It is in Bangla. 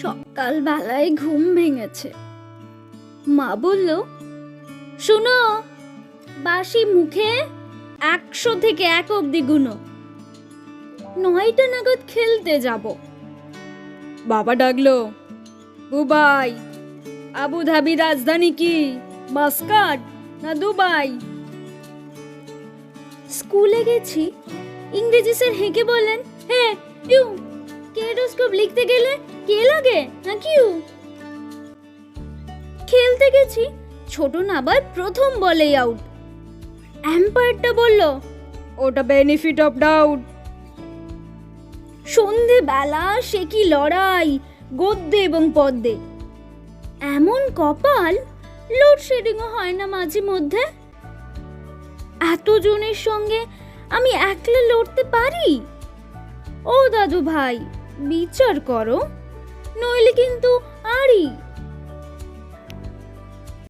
সকালবেলায় ঘুম ভেঙেছে। মা বলল শোনো বাসি মুখে একশো থেকে এক অব্দি গুনো। নয়টা নাগাদ খেলতে যাব। বাবা ডাকলো বুবাই আবু ধাবি রাজধানী কি মাস্কাট না দুবাই? স্কুলে গেছি। ইংরেজি স্যার হেঁকে বললেন হ্যাঁ ইউ কেডোস্কোপ লিখতে গেলে লাগে? না কিউ খেলতে গেছি, ছোট নাবার প্রথম বলেই আউট অ্যাম্পায়ারটা বলল, ওটা বেনিফিট অফ ডাউট সন্ধেবেলা সে কি লড়াই, গদ্যে এবং পদ্মে এমন কপাল লোডশেডিংও হয় না মাঝে মধ্যে। এতজনের সঙ্গে আমি একলা লড়তে পারি? ও দাদু ভাই বিচার করো। কিন্তু আরই